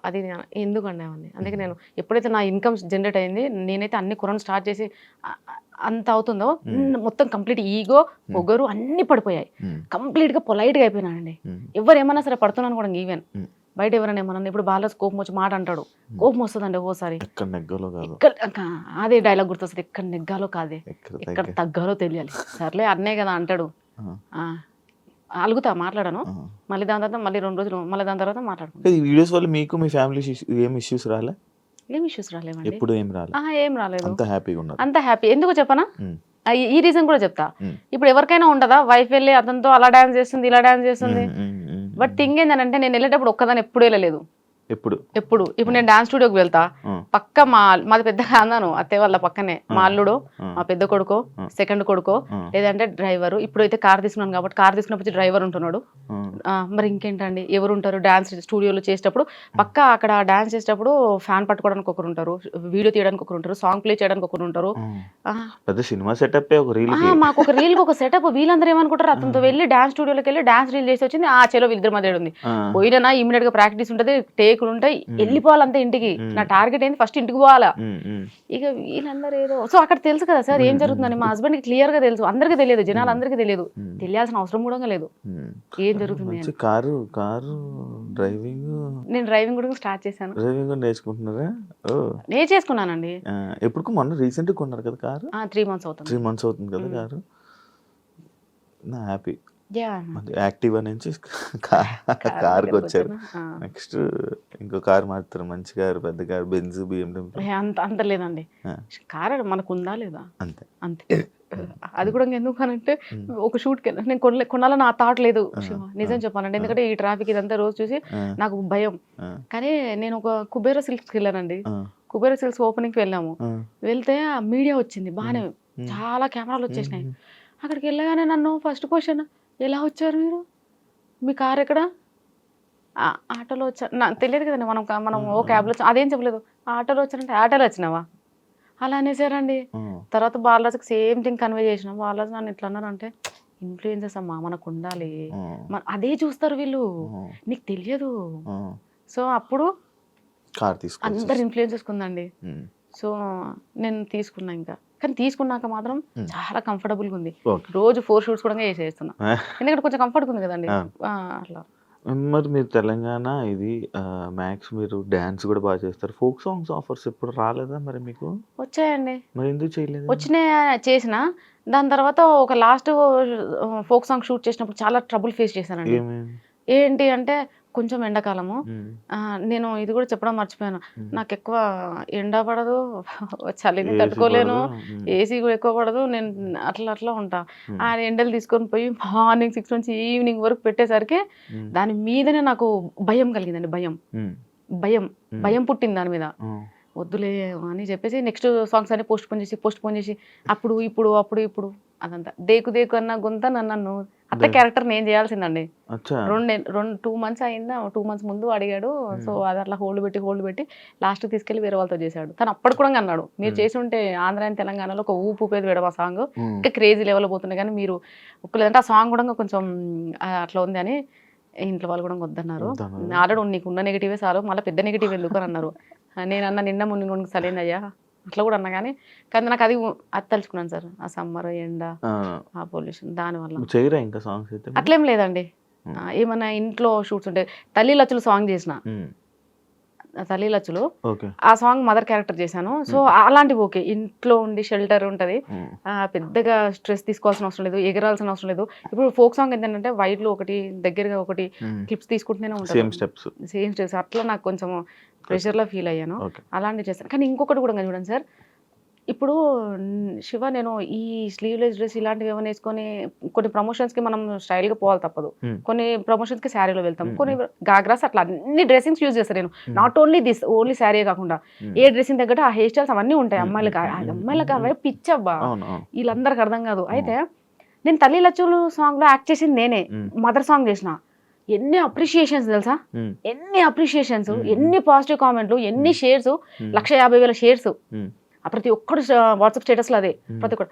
అది ఎందుకు అండి అందుకే నేను ఎప్పుడైతే నా ఇన్కమ్ జనరేట్ అయింది నేనైతే అన్ని కురం స్టార్ట్ చేసి అంత అవుతుందో మొత్తం కంప్లీట్ ఈగో పొగరు అన్ని పడిపోయాయి కంప్లీట్గా పొలైట్గా అయిపోయినానండి ఎవరు ఏమన్నా సరే పడుతున్నాను కూడా ఈవెన్ బయట ఎవరైనా ఏమన్నా ఇప్పుడు బాలాజ్ కోపం వచ్చి మాట అంటాడు కోపం వస్తుందండి ఓసారి అదే డైలాగ్ గుర్తొస్తుంది ఎక్కడ నెగ్గాలో కాదే ఎక్కడ తగ్గాలో తెలియాలి సర్లే అన్నే కదా అంటాడు అలుగుతా మాట్లాడను మళ్ళీ దాని తర్వాత మళ్ళీ రెండు రోజులు మళ్ళీ దాని తర్వాత మాట్లాడుకుంటాను ఈ వీడియోస్ వల్ల మీకు మీ ఫ్యామిలీ ఏం ఇష్యూస్ రాలే ఏం ఇష్యూస్ రాలేవండి ఎప్పుడు ఏం రాలేదు ఏం రాలేదు అంత హ్యాపీగా ఉన్నారు అంత హ్యాపీ ఎందుకు చెప్పనా ఈ రీజన్ కూడా చెప్తా ఇప్పుడు ఎవరికైనా ఉండదా వైఫ్ వెళ్ళి అతనితో అలా డాన్స్ చేస్తుంది ఇలా డాన్స్ చేస్తుంది బట్ థింగ్ ఏంటంటే నేను వెళ్ళేటప్పుడు ఒక్కదాని ఎప్పుడు వెళ్ళలేదు ఎప్పుడు ఎప్పుడు ఇప్పుడు నేను డాన్స్ స్టూడియోకి వెళ్తా పక్క మా మాది పెద్ద కాదాను అత్తయ్య వాళ్ళ పక్కనే మా అల్లుడు మా పెద్ద కొడుకో సెకండ్ కొడుకో లేదంటే డ్రైవర్ ఇప్పుడు అయితే కార్ తీసుకున్నాను కాబట్టి కార్ తీసుకున్నప్పుడు డ్రైవర్ ఉంటున్నాడు మరి ఇంకేంటండి ఎవరు ఉంటారు డాన్స్ స్టూడియోలో చేసేటప్పుడు పక్క అక్కడ డాన్స్ చేసేటప్పుడు ఫ్యాన్ పట్టుకోవడానికి ఒకరు ఉంటారు వీడియో తీయడానికి ఒకరు ఉంటారు సాంగ్ ప్లే చేయడానికి ఒకరు ఉంటారు సినిమా సెటప్ మాకు ఒక రీల్ ఒక సెటప్ వీళ్ళందరూ ఏమనుకుంటారు అతనితో వెళ్ళి డాన్స్ స్టూడియోకి వెళ్ళి డాన్స్ రీల్ చేసి వచ్చింది ఆ చెలో వీళ్ళిద్దరు మధ్య ఉంది పోయినా ఇమీడియట్ గా ప్రాక్టీస్ ఉంటుంది టేక్ ఇక్కడ ఉంటాయి వెళ్ళిపోవాలంతే ఇంటికి నా టార్గెట్ ఏంది ఫస్ట్ ఇంటికి పోవాలా ఇక వీళ్ళందరూ ఏదో సో అక్కడ తెలుసు కదా సార్ ఏం జరుగుతుందని మా కి క్లియర్ గా తెలుసు అందరికీ తెలియదు జనాలు అందరికీ తెలియదు తెలియాల్సిన అవసరం కూడా లేదు ఏం జరుగుతుంది కారు కారు డ్రైవింగ్ నేను డ్రైవింగ్ కూడా స్టార్ట్ చేశాను డ్రైవింగ్ నేర్చుకుంటున్నారా నేర్చేసుకున్నానండి ఎప్పుడు మొన్న రీసెంట్ కొన్నారు కదా కారు త్రీ మంత్స్ అవుతుంది త్రీ మంత్స్ అవుతుంది కదా కారు నా హ్యాపీ యాక్టివా నుంచి కార్కి వచ్చారు నెక్స్ట్ ఇంకో కార్ మాత్రం మంచి కార్ పెద్ద కార్ బెంజ్ బిఎండబ్ల్యూ అంత అంత లేదండి కార్ మనకు ఉందా లేదా అంతే అంతే అది కూడా ఎందుకు అంటే ఒక షూట్ వెళ్ళాను నేను కొనలే కొనాలని నా థాట్ లేదు నిజం చెప్పాలండి ఎందుకంటే ఈ ట్రాఫిక్ ఇదంతా రోజు చూసి నాకు భయం కానీ నేను ఒక కుబేర కి వెళ్ళానండి కుబేర సిల్క్స్ కి వెళ్ళాము వెళ్తే మీడియా వచ్చింది బాగానే చాలా కెమెరాలు వచ్చేసినాయి అక్కడికి వెళ్ళగానే నన్ను ఫస్ట్ క్వశ్చన్ ఎలా వచ్చారు మీరు మీ కారు ఎక్కడ ఆటోలో వచ్చా నా తెలియదు కదండి మనం మనం ఓ క్యాబ్లో వచ్చాం అదేం చెప్పలేదు ఆటోలో వచ్చారంటే ఆటోలో వచ్చినావా అలా అనేసారండి తర్వాత బాలరాజుకి సేమ్ థింగ్ కన్వే చేసినాం బాలరాజు నన్ను ఎట్లా అన్నారంటే ఇన్ఫ్లుయెన్సెస్ అమ్మా మనకు ఉండాలి అదే చూస్తారు వీళ్ళు నీకు తెలియదు సో అప్పుడు అందరు ఇన్ఫ్లుయెన్స్ ఉందండి సో నేను తీసుకున్నా ఇంకా కానీ తీసుకున్నాక మాత్రం చాలా కంఫర్టబుల్గా ఉంది రోజు ఫోర్ షూట్స్ కూడా చేస్తున్నా ఎందుకంటే కొంచెం కంఫర్ట్గా ఉంది కదండి అట్లా మరి మీరు తెలంగాణ ఇది మ్యాక్స్ మీరు డాన్స్ కూడా బాగా చేస్తారు ఫోక్ సాంగ్స్ ఆఫర్స్ ఎప్పుడు రాలేదా మరి మీకు వచ్చాయండి మరి ఎందుకు చేయలేదు వచ్చినాయి చేసిన దాని తర్వాత ఒక లాస్ట్ ఫోక్ సాంగ్ షూట్ చేసినప్పుడు చాలా ట్రబుల్ ఫేస్ చేశానండి ఏంటి అంటే కొంచెం ఎండాకాలము నేను ఇది కూడా చెప్పడం మర్చిపోయాను నాకు ఎక్కువ ఎండ పడదు చలిని తట్టుకోలేను ఏసీ కూడా ఎక్కువ పడదు నేను అట్లా అట్లా ఉంటా ఆ ఎండలు తీసుకొని పోయి మార్నింగ్ సిక్స్ నుంచి ఈవినింగ్ వరకు పెట్టేసరికి దాని మీదనే నాకు భయం కలిగిందండి భయం భయం భయం పుట్టింది దాని మీద వద్దులే అని చెప్పేసి నెక్స్ట్ సాంగ్స్ అన్ని పోస్ట్ పోన్ చేసి పోస్ట్ పోన్ చేసి అప్పుడు ఇప్పుడు అప్పుడు ఇప్పుడు అదంతా దేకు దేకు అన్న గుంత నన్ను అత్త క్యారెక్టర్ నేను చేయాల్సిందండి రెండు రెండు టూ మంత్స్ అయిందా టూ మంత్స్ ముందు అడిగాడు సో అది అట్లా హోల్డ్ పెట్టి హోల్డ్ పెట్టి లాస్ట్ తీసుకెళ్లి వేరే వాళ్ళతో చేశాడు తను అప్పుడు కూడా అన్నాడు మీరు చేసి ఉంటే ఆంధ్ర అండ్ తెలంగాణలో ఒక ఊపు పేరు వేయడం ఆ సాంగ్ ఇంకా క్రేజీ లెవెల్ పోతున్నాయి కానీ మీరు ఒక్కలేదంటే ఆ సాంగ్ కూడా కొంచెం అట్లా ఉంది అని ఇంట్లో వాళ్ళు కూడా వద్దన్నారు ఆల్రెడీ నీకు ఉన్న నెగిటివే సార్ మళ్ళీ పెద్ద నెగిటివ్ ఎందుకు అని అన్నారు నేనన్నా నిన్న ముందు సరేనయ్యా అట్లా కూడా అన్నా కానీ కానీ నాకు అది అది తలుచుకున్నాను సార్ ఆ సమ్మర్ ఎండ ఆ పొల్యూషన్ దానివల్ల ఇంకా సాంగ్స్ అయితే అట్లేం లేదండి ఏమన్నా ఇంట్లో షూట్స్ ఉంటాయి తల్లి లచ్చులు సాంగ్ చేసిన తల్లి లచ్చులు ఆ సాంగ్ మదర్ క్యారెక్టర్ చేశాను సో అలాంటివి ఓకే ఇంట్లో ఉండి షెల్టర్ ఉంటుంది పెద్దగా స్ట్రెస్ తీసుకోవాల్సిన అవసరం లేదు ఎగరాల్సిన అవసరం లేదు ఇప్పుడు ఫోక్ సాంగ్ ఏంటంటే వైడ్లో ఒకటి దగ్గరగా ఒకటి క్లిప్స్ తీసుకుంటూనే ఉంటాయి సేమ్ స్టెప్స్ అట్లా నాకు కొంచెం ప్రెషర్లో ఫీల్ అయ్యాను అలాంటివి చేస్తాను కానీ ఇంకొకటి కూడా చూడండి సార్ ఇప్పుడు శివ నేను ఈ స్లీవ్లెస్ డ్రెస్ ఇలాంటివి ఏమైనా వేసుకొని కొన్ని ప్రమోషన్స్కి మనం స్టైల్గా పోవాలి తప్పదు కొన్ని ప్రమోషన్స్కి శారీలో వెళ్తాం కొన్ని గాగ్రాస్ అట్లా అన్ని డ్రెస్సింగ్స్ యూజ్ చేస్తాను నేను not only this only sari కాకుండా ఏ డ్రెస్సింగ్ తగ్గట్టు ఆ హెయిర్ స్టైల్స్ అవన్నీ ఉంటాయి అమ్మాయిలకు అమ్మాయిలకు అవే పిచ్చబ్బా వీళ్ళందరికి అర్థం కాదు అయితే నేను తల్లి లచ్చులు సాంగ్లో యాక్ట్ చేసింది నేనే మదర్ సాంగ్ చేసిన ఎన్ని అప్రిషియేషన్స్ తెలుసా ఎన్ని అప్రిషియేషన్స్ ఎన్ని పాజిటివ్ కామెంట్లు ఎన్ని షేర్స్ లక్ష యాభై వేల షేర్స్ ప్రతి ఒక్కడు వాట్సాప్ స్టేటస్లో అదే ప్రతి ఒక్కడు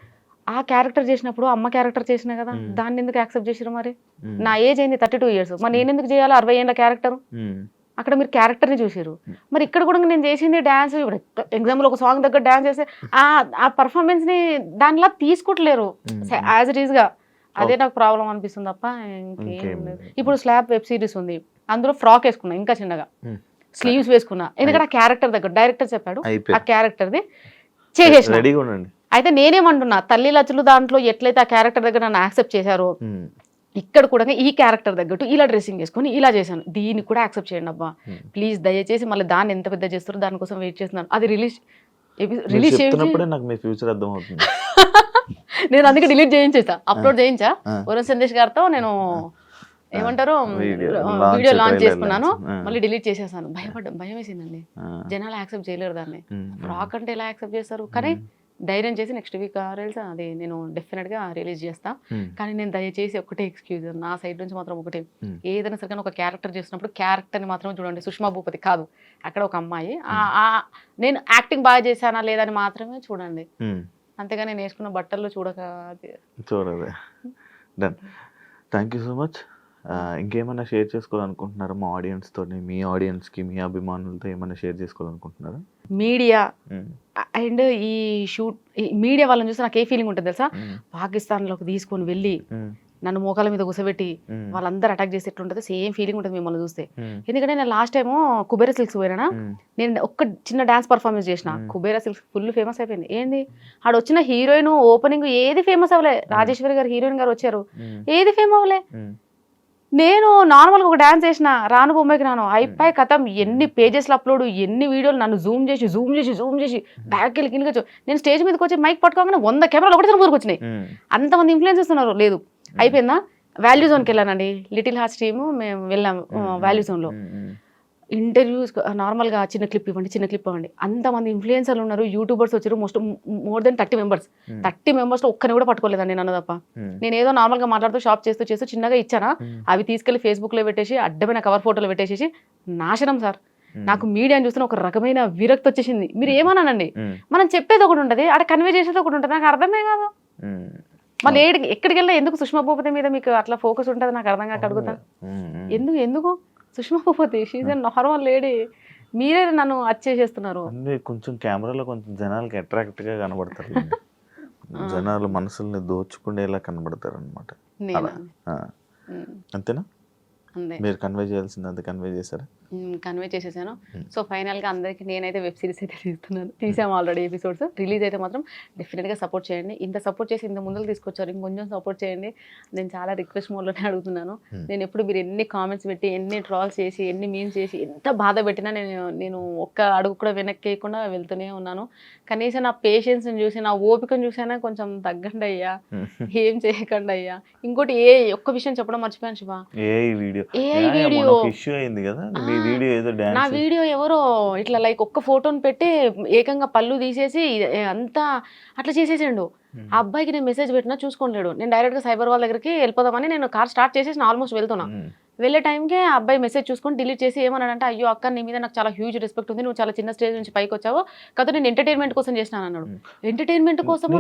ఆ క్యారెక్టర్ చేసినప్పుడు అమ్మ క్యారెక్టర్ చేసిన కదా దాన్ని ఎందుకు యాక్సెప్ట్ చేసారు మరి నా ఏజ్ అయింది థర్టీ టూ ఇయర్స్ మరి నేను ఎందుకు చేయాలి అరవై ఏళ్ళ క్యారెక్టర్ అక్కడ మీరు క్యారెక్టర్ని చూసారు మరి ఇక్కడ కూడా నేను చేసింది డ్యాన్స్ ఇప్పుడు ఎగ్జాంపుల్ ఒక సాంగ్ దగ్గర డ్యాన్స్ చేస్తే ఆ ఆ పర్ఫార్మెన్స్ని దానిలా తీసుకోవట్లేరు యాజ్ ఇట్ ఈస్గా అదే నాకు ప్రాబ్లం అనిపిస్తుంది తప్ప ఇంకేం లేదు ఇప్పుడు స్లాబ్ వెబ్ సిరీస్ ఉంది అందులో ఫ్రాక్ వేసుకున్నా ఇంకా చిన్నగా స్లీవ్స్ వేసుకున్నా ఎందుకంటే ఆ క్యారెక్టర్ దగ్గర డైరెక్టర్ చెప్పాడు ఆ క్యారెక్టర్ది చేసేసిన అయితే నేనేమంటున్నా తల్లి లచ్చులు దాంట్లో ఎట్లయితే ఆ క్యారెక్టర్ దగ్గర నన్ను యాక్సెప్ట్ చేశారో ఇక్కడ కూడా ఈ క్యారెక్టర్ తగ్గట్టు ఇలా డ్రెస్సింగ్ వేసుకొని ఇలా చేశాను దీన్ని కూడా యాక్సెప్ట్ చేయండి అబ్బా ప్లీజ్ దయచేసి మళ్ళీ దాన్ని ఎంత పెద్ద చేస్తారో దానికోసం వెయిట్ చేస్తున్నాను అది రిలీజ్ రిలీజ్ నాకు మీ ఫ్యూచర్ అర్థం అవుతుంది *laughs* నేను అందుకే డిలీట్ చేయించేసా అప్లోడ్ చేయించా వరుణ్ సందేశ్ గారితో నేను ఏమంటారు వీడియో లాంచ్ చేసుకున్నాను మళ్ళీ డిలీట్ చేసేసాను భయపడ్డ భయం వేసిందండి జనాలు యాక్సెప్ట్ చేయలేరు దాన్ని రాక్ అంటే ఎలా యాక్సెప్ట్ చేస్తారు కానీ ధైర్యం చేసి నెక్స్ట్ వీక్ రీల్స్ అది నేను డెఫినెట్ గా రిలీజ్ చేస్తా కానీ నేను దయచేసి ఒకటే ఎక్స్క్యూజ్ నా సైడ్ నుంచి మాత్రం ఒకటే ఏదైనా సరే ఒక క్యారెక్టర్ చేసినప్పుడు ని మాత్రం చూడండి సుష్మా భూపతి కాదు అక్కడ ఒక అమ్మాయి నేను యాక్టింగ్ బాగా చేశానా లేదని మాత్రమే చూడండి అంతేగా నేను వేసుకున్న బట్టల్లో చూడక చూడదే done thank you so much ఇంకేమైనా షేర్ చేసుకోవాలనుకుంటున్నారా మా ఆడియన్స్ తోని మీ ఆడియన్స్కి మీ అభిమానులతో ఏమైనా షేర్ చేసుకోవాలనుకుంటున్నారా మీడియా mm. అండ్ ఈ షూట్ మీడియా వాళ్ళని చూస్తే నాకు ఏ ఫీలింగ్ ఉంటుంది తెలుసా mm. పాకిస్తాన్లోకి తీసుకొని వెళ్ళి mm. నన్ను మోకాల మీద కూసబెట్టి వాళ్ళందరూ అటాక్ చేసి ఎట్లుంటుంది సేమ్ ఫీలింగ్ ఉంటుంది మిమ్మల్ని చూస్తే ఎందుకంటే నేను లాస్ట్ టైమ్ కుబేర సిల్క్స్ పోయినా నేను ఒక్క చిన్న డాన్స్ పర్ఫార్మెన్స్ చేసిన కుబేర సిల్క్స్ ఫుల్ ఫేమస్ అయిపోయింది ఏంది ఆడ వచ్చిన హీరోయిన్ ఓపెనింగ్ ఏది ఫేమస్ అవ్వలే రాజేశ్వరి గారు హీరోయిన్ గారు వచ్చారు ఏది ఫేమ్ అవ్వలే నేను నార్మల్గా ఒక డాన్స్ చేసిన రాను బొమ్మకి రాను అయిపోయి కథం ఎన్ని పేజెస్లు అప్లోడ్ ఎన్ని వీడియోలు నన్ను జూమ్ చేసి జూమ్ చేసి జూమ్ చేసి బ్యాక్ వెళ్ళి కిందకొచ్చు నేను స్టేజ్ మీదకి వచ్చి మైక్ పట్టుకోగానే వంద కెమెరాలు ఒకటి తిరుగుకొచ్చినాయి అంతమంది ఇన్ఫ్లుయెన్స్ ఉన్నారు లేదు అయిపోయిందా వాల్యూ జోన్కి వెళ్ళానండి లిటిల్ హార్ట్ టీము మేము వెళ్ళాము వాల్యూ జోన్లో ఇంటర్వ్యూస్ నార్మల్గా చిన్న క్లిప్ ఇవ్వండి చిన్న క్లిప్ ఇవ్వండి అంతమంది ఇన్ఫ్లుయెన్సర్లు ఉన్నారు యూట్యూబర్స్ వచ్చారు most more than thirty members thirty మెంబర్స్లో ఒక్కరిని కూడా పట్టుకోలేదండి నన్ను తప్ప నేను ఏదో నార్మల్గా మాట్లాడుతూ షాప్ చేస్తూ చేస్తూ చిన్నగా ఇచ్చానా అవి తీసుకెళ్లి ఫేస్బుక్లో పెట్టేసి అడ్డమైన కవర్ ఫోటోలు పెట్టేసేసి నాశనం సార్ నాకు మీడియాని చూస్తున్న ఒక రకమైన విరక్తి వచ్చేసింది మీరు ఏమన్నానండి మనం చెప్పేది ఒకటి ఉంటుంది అక్కడ కన్వే చేసేది ఒకటి ఉంటుంది నాకు అర్థమే కాదు మళ్ళీ ఏడు ఎక్కడికి వెళ్ళినా ఎందుకు సుష్మా భూపతి మీద మీకు అట్లా ఫోకస్ ఉంటుంది నాకు అర్థం కాక అడుగుతా ఎందుకు ఎందుకు Sushma Bhupathi season normal lady మీరే నన్ను అచ్చేసేస్తున్నారు కొంచెం కెమెరాలో కొంచెం జనాలకి అట్రాక్ట్ గా కనబడతారు జనాలు మనసుల్ని దోచుకునేలా కనబడతారు అనమాట అంతేనా మీరు కన్వే చేయాల్సిందంత కన్వే చేశారా కన్వే చేసేసాను సో ఫైనల్ గా అందరికి నేనైతే వెబ్ సిరీస్ అయితే తీస్తున్నాను తీసాము ఆల్రెడీ ఎపిసోడ్స్ రిలీజ్ అయితే మాత్రం డెఫినెట్ గా సపోర్ట్ చేయండి ఇంత సపోర్ట్ చేసి ఇంత ముందుకు తీసుకొచ్చారు ఇంకొంచెం సపోర్ట్ చేయండి నేను చాలా రిక్వెస్ట్ మోడ్లోనే అడుగుతున్నాను నేను ఎప్పుడు మీరు ఎన్ని కామెంట్స్ పెట్టి ఎన్ని ట్రాల్స్ చేసి ఎన్ని మీమ్స్ చేసి ఎంత బాధ పెట్టినా నేను నేను ఒక్క అడుగు కూడా వెనక్కేయకుండా వెళ్తూనే ఉన్నాను కనీసం నా పేషెన్స్ని చూసి నా ఓపికను చూసైనా కొంచెం తగ్గండి అయ్యా ఏం చేయకండి అయ్యా ఇంకోటి ఏ ఒక్క విషయం చెప్పడం మర్చిపోయాను శివ ఏ వీడియో వీడియో కదా వీడియో నా వీడియో ఎవరో ఇట్లా లైక్ ఒక్క ఫోటోని పెట్టి ఏకంగా పళ్ళు తీసేసి అంతా అట్లా చేసేసిండు ఆ అబ్బాయికి నేను మెసేజ్ పెట్టినా చూసుకోలేడు నేను డైరెక్ట్గా సైబర్ వాళ్ళ దగ్గరికి వెళ్ళిపోదామని నేను కార్ స్టార్ట్ చేసేసి ఆల్మోస్ట్ వెళ్తున్నా వెళ్ళే టైంకే ఆ అబ్బాయి మెసేజ్ చూసుకొని డిలీట్ చేసి ఏమన్నాడంటే అయ్యో అక్క నీ మీద నాకు చాలా హ్యూజ్ రెస్పెక్ట్ ఉంది నువ్వు చాలా చిన్న స్టేజ్ నుంచి పైకి వచ్చావు కదా నేను ఎంటర్టైన్మెంట్ కోసం చేసినాను అన్నాడు ఎంటర్టైన్మెంట్ కోసం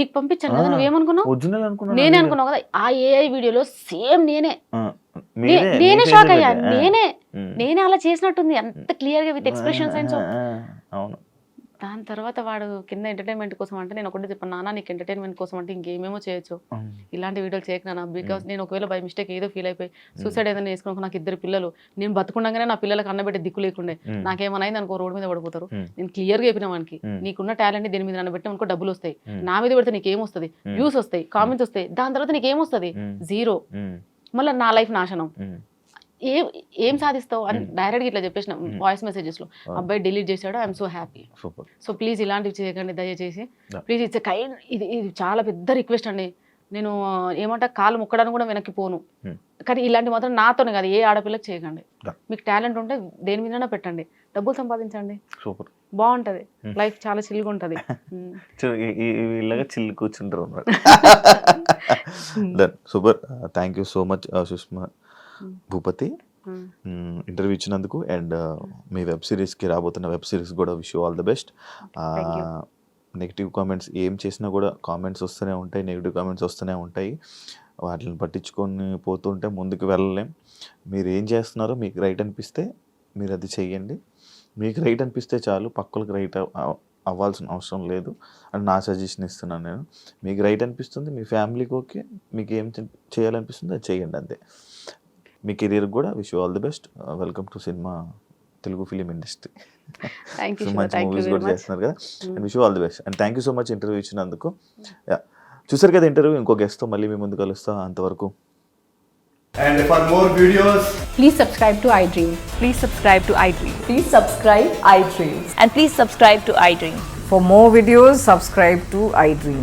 నీకు పంపించాను కదా ఏమనుకున్నావు నేనే అనుకున్నావు కదా ఆ ఏఐ వీడియోలో సేమ్ నేనే నేనే షాక్ అయ్యా నేనే నేనే అలా చేసినట్టుంది అంత క్లియర్ గా విత్ ఎక్స్ప్రెషన్స్ అండ్ సో అవును దాని తర్వాత వాడు కింద ఎంటర్టైన్మెంట్ కోసం అంటే నేను ఒకటి చెప్పాను నాన్న నీకు ఎంటర్టైన్మెంట్ కోసం అంటే ఇంకేమేమో చేయొచ్చు ఇలాంటి వీడియోలు చేయకున్నాను బికాస్ నేను ఒకవేళ బై మిస్టేక్ ఏదో ఫీల్ అయిపోయి సూసైడ్ ఏదైనా వేసుకున్నాక నాకు ఇద్దరు పిల్లలు నేను బతుకుండగానే నా పిల్లలకు అన్నబెట్టే దిక్కు లేకుండే నాకేమైనా అనుకో రోడ్డు మీద పడిపోతారు నేను క్లియర్గా చెప్పిన వానికి నీకున్న టాలెంట్ దీని మీద అన్నబెట్టి అనుకో డబ్బులు వస్తాయి నా మీద పెడితే నీకేమొస్తుంది వ్యూస్ వస్తాయి కామెంట్స్ వస్తాయి దాని తర్వాత నీకేమొస్తుంది జీరో మళ్ళీ నా లైఫ్ నాశనం ఏం ఏం సాధిస్తావు అని డైరెక్ట్గా ఇట్లా చెప్పేసిన వాయిస్ మెసేజెస్ లో అబ్బాయి డిలీట్ చేశాడు I'm so happy so please ఇలాంటివి చేయకండి దయచేసి ప్లీజ్ ఇట్స్ కైండ్ ఇది ఇది చాలా పెద్ద రిక్వెస్ట్ అండి నేను ఏమంటా కాలు ముక్కడానికి కూడా వెనక్కి పోను కానీ ఇలాంటి మాత్రం నాతోనే కాదు ఏ ఆడపిల్లకి చేయకండి మీకు టాలెంట్ ఉంటే దేని మీద పెట్టండి డబ్బులు సంపాదించండి సూపర్ బాగుంటది లైఫ్ చాలా చిల్లుగా ఉంటది *laughs* వీళ్ళగా చిల్లు కూర్చుంటారు *laughs* super thank you so much Sushma Bhupathi interview ఇచ్చినందుకు అండ్ uh, మీ వెబ్ సిరీస్కి రాబోతున్న వెబ్ సిరీస్ కూడా wish all the best negative comments uh, ఏం చేసినా కూడా కామెంట్స్ వస్తూనే ఉంటాయి నెగిటివ్ కామెంట్స్ వస్తూనే ఉంటాయి వాటిని పట్టించుకొని పోతుంటే ముందుకు వెళ్ళలేం మీరు ఏం చేస్తున్నారో మీకు రైట్ అనిపిస్తే మీరు అది చేయండి మీకు రైట్ అనిపిస్తే చాలు పక్కలకు రైట్ అవ్వాల్సిన అవసరం లేదు అని నా సజెషన్ ఇస్తున్నాను నేను మీకు రైట్ అనిపిస్తుంది మీ ఫ్యామిలీకి ఓకే మీకు ఏం చేయాలనిపిస్తుంది అది చేయండి అంతే మీ కెరీర్ కూడా wish all the best welcome to cinema Telugu film industry so మంచి మూవీస్ కూడా చేస్తున్నారు కదా and wish all the best and thank you so much interview ఇచ్చినందుకు చూసారు కదా ఇంటర్వ్యూ ఇంకో గెస్ట్తో మళ్ళీ మీ ముందు కలుస్తా అంతవరకు And for more videos, please subscribe to iDream. Please subscribe to iDream. Please subscribe iDream. And please subscribe to iDream. For more videos, subscribe to iDream.